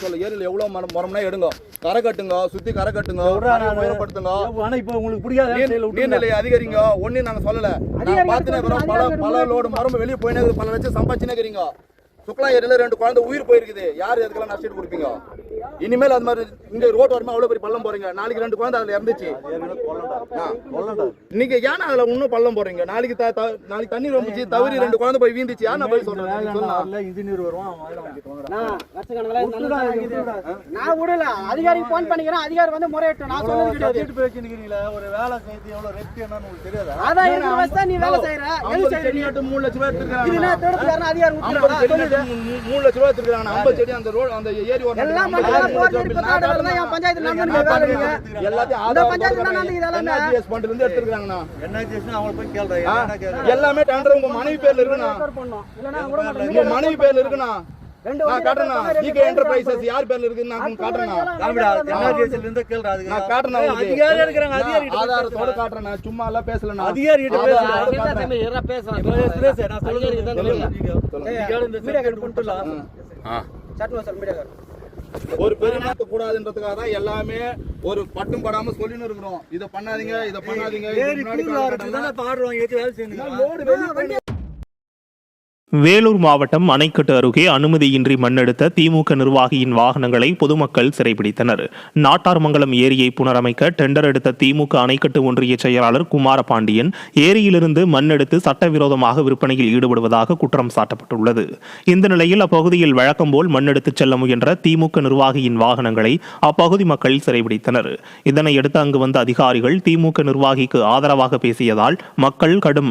சொல்ல. ஏரியில் எவ்வளவு மரம் மரம்னா எடுங்க. கரை கட்டுங்க. சுத்தி கரை கட்டுங்க. உயரப்படுத்துங்க. ஆனா இப்ப உங்களுக்கு பிடிக்காத. நீர்நிலை அதிகரிங்க. ஒண்ணு நாங்க சொல்லல. நான் பார்த்துனே இருக்கிறோம் பல பல லோடு மரம் வெளியே போயினே பல லட்சம் சம்பாதிச்சுனே இருக்கிறீங்க. சுக்லா ஏரியில ரெண்டு குழந்தை உயிர் போயிருக்குது. யார் எதுக்கெல்லாம் நஷ்டம் கொடுப்பீங்க? இனிமேல் அது மாதிரி இங்க ரோட் வருமா? அவ்வளவு பெரிய பள்ளம் போறீங்க. நாளைக்கு ரெண்டு குழந்தை அதுல இறந்துச்சு. ஆ. நீங்க ஏன் அதுல இன்னும் பள்ளம் போறீங்க? நாளைக்கு நாளைக்கு தண்ணி ரொம்பிச்சு தவறி ரெண்டு குழந்தை போய் வீந்துச்சு யார் போய் சொல்றேன் இன்ஜினியர் வருவான். நான் விடல. அதிகாரிக்கு ஃபோன் பண்ணிக்கிறேன். அதிகாரி வந்து முறையிட்டோம். நான் சொன்னது கிடையாது நிக்கிறீங்களே, ஒரு வேலை செய்து எவ்வளவு ரெஸ்ட் என்னன்னு உங்களுக்கு தெரியாதா? அதான் இருக்கிற வயசு தான் நீ வேலை செய்யற எது செய்யற மூணு லட்சம் ரூபாய் இது அதிகாரி மூ- மூணு லட்சம் ரூபாய் எடுத்துருக்காங்க ஐம்பது செடி அந்த ரோடு அந்த ஏரி ஓரம் எல்லாம் காட்டுறேன். எல்லாம் காட்டுறேன். டெண்டர் உங்க மனைவி பேர்ல இருக்குண்ணா. உங்க மனைவி பேர்ல இருக்குண்ணா நான் ரெண்டு ஜிகே என்டர்பிரைசஸ் யார் பேர்ல இருக்குன்னு நான் இருந்து கேளுடா, அதுக்கு. காட்டுறேன் உங்களுக்கு. அதிகாரி இருக்கிறாங்க, அதிகாரி கிட்ட ஆதாரத்தோட. காட்டுறேண்ணா சும்மா எல்லாம் பேசலண்ணா அதிகாரிகிட்ட ஆதாரத்தோட பேசுடா. காட்டுறேன். பேசு, பேசு, நான் சொல்லுங்க. அதிகாரி இந்த கொடுத்துடலாம். சட்டம் வசூல் மீடியாக்காரர். ஒரு பெருமாத்த கூடாதுன்றதுக்காக தான் எல்லாமே ஒரு பட்டும் படாம சொல்லின்னு இருக்கிறோம். இத பண்ணாதீங்க இத பண்ணாதீங்க பாடுறோம், வேலூர் மாவட்டம் அணைக்கட்டு அருகே அனுமதியின்றி மண்ணெடுத்த திமுக நிர்வாகியின் வாகனங்களை பொதுமக்கள் சிறைபிடித்தனர். நாட்டார்மங்கலம் ஏரியை புனரமைக்க டெண்டர் எடுத்த திமுக அணைக்கட்டு ஒன்றிய செயலாளர் குமாரபாண்டியன் ஏரியிலிருந்து மண்ணெடுத்து சட்டவிரோதமாக விற்பனையில் ஈடுபடுவதாக குற்றம் சாட்டப்பட்டுள்ளது. இந்த நிலையில் அப்பகுதியில் வழக்கம்போல் மண்ணெடுத்துச் செல்ல முயன்ற திமுக நிர்வாகியின் வாகனங்களை அப்பகுதி மக்கள் சிறைபிடித்தனர். இதனையடுத்து அங்கு வந்த அதிகாரிகள் திமுக நிர்வாகிக்கு ஆதரவாக பேசியதால் மக்கள் கடும்